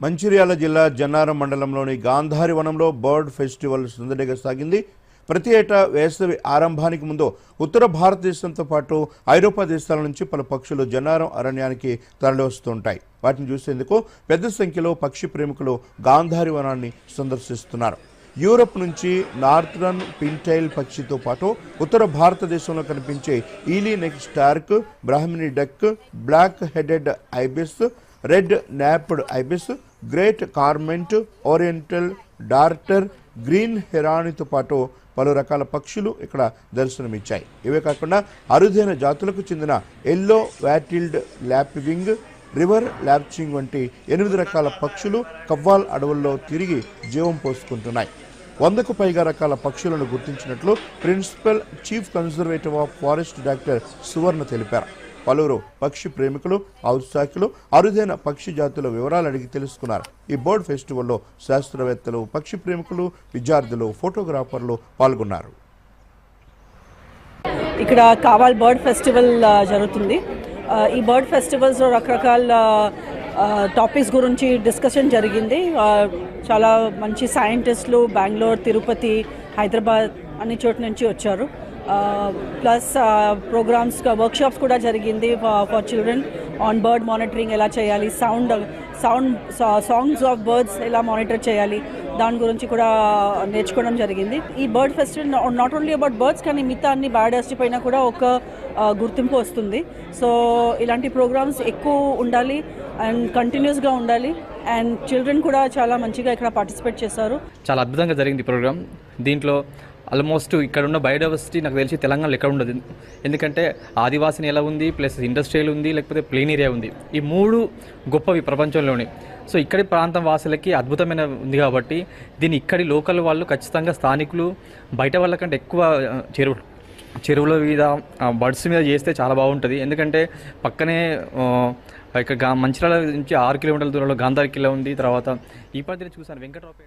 మంచిర్యాల జిల్లా జన్నారం మండలంలోని గాంధారి వనంలో బర్డ్ ఫెస్టివల్ సందడిగా సాగింది. ప్రతి ఏటా వేసవి ఆరంభానికి ముందు ఉత్తర భారతదేశంతో పాటు ఐరోపా దేశాల నుంచి పలు పక్షులు జన్నారం అరణ్యానికి తరలివస్తుంటాయి. వాటిని చూసేందుకు పెద్ద సంఖ్యలో పక్షి ప్రేమికులు గాంధారి వనాన్ని సందర్శిస్తున్నారు. యూరప్ నుంచి నార్థరన్ పింటైల్ పక్షితో పాటు ఉత్తర భారతదేశంలో కనిపించే woolly neck stork Brahminy duck black headed ibis red naped ibis great cormorant oriental darter green హెరానితో పాటు పలు రకాల పక్షులు ఇక్కడ దర్శనమిచ్చాయి. ఇవే కాకుండా అరుదైన జాతులకు చెందిన ఎల్లో వ్యాటిల్డ్ ల్యాప్వింగ్ రివర్ ల్యాప్చింగ్ వంటి ఎనిమిది రకాల పక్షులు కవ్వాల్ అడవుల్లో తిరిగి జీవం పోసుకుంటున్నాయి. వందకు పైగా రకాల పక్షులను గుర్తించినట్లు principal chief conservative of forest doctor Suvarna తెలిపారు. పలువురు పక్షి ప్రేమికులు ఔత్సాహికులు అరుదైన పక్షి జాతుల వివరాలు అడిగి తెలుసుకున్నారు. ఈ బర్డ్ ఫెస్టివల్లో శాస్త్రవేత్తలు పక్షి ప్రేమికులు విద్యార్థులు ఫోటోగ్రాఫర్లు పాల్గొన్నారు. ఇక్కడ కావాల్ బర్డ్ ఫెస్టివల్ జరుగుతుంది. ఈ బర్డ్ ఫెస్టివల్స్లో రకరకాల టాపిక్స్ గురించి డిస్కషన్ జరిగింది. చాలా మంచి సైంటిస్టులు బెంగళూరు తిరుపతి హైదరాబాద్ అన్ని చోట్ల నుంచి వచ్చారు. ప్లస్ ప్రోగ్రామ్స్ వర్క్షాప్స్ కూడా జరిగింది for children on bird monitoring ఎలా చేయాలి sound sound songs of birds ఎలా మానిటర్ చేయాలి దాని గురించి కూడా నేర్చుకోవడం జరిగింది. ఈ bird festival not only about birds కానీ మిగతా అన్ని బయోడైవర్సిటీ పైన కూడా ఒక గుర్తింపు వస్తుంది. సో ఇలాంటి ప్రోగ్రామ్స్ ఎక్కువ ఉండాలి అండ్ కంటిన్యూస్గా ఉండాలి. అండ్ చిల్డ్రన్ కూడా చాలా మంచిగా ఇక్కడ పార్టిసిపేట్ చేశారు. చాలా అద్భుతంగా జరిగింది ఈ ప్రోగ్రామ్ దీంట్లో ఆల్మోస్ట్ ఇక్కడ ఉన్న బయోడైవర్సిటీ నాకు తెలిసి తెలంగాణలో ఎక్కడ ఉండదు. ఎందుకంటే ఆదివాసిని ఎలా ఉంది ప్లస్ ఇండస్ట్రియల్ ఉంది లేకపోతే ప్లేన్ ఏరియా ఉంది. ఈ మూడు గొప్పవి ప్రపంచంలోనే. సో ఇక్కడి ప్రాంతం వాసులకి అద్భుతమైన ఉంది కాబట్టి దీన్ని ఇక్కడి లోకల్ వాళ్ళు ఖచ్చితంగా స్థానికులు బయట వాళ్ళకంటే ఎక్కువ చెరువు చెరువుల మీద బర్డ్స్ మీద చేస్తే చాలా బాగుంటుంది. ఎందుకంటే పక్కనే ఆ, ఇక్కడ గా మంచిర్యాల నుంచి ఆరు కిలోమీటర్ల దూరంలో గాంధారి కిల్లా ఉంది. తర్వాత ఈ పద్ధతిని చూసాను వెంకట్రావుపేట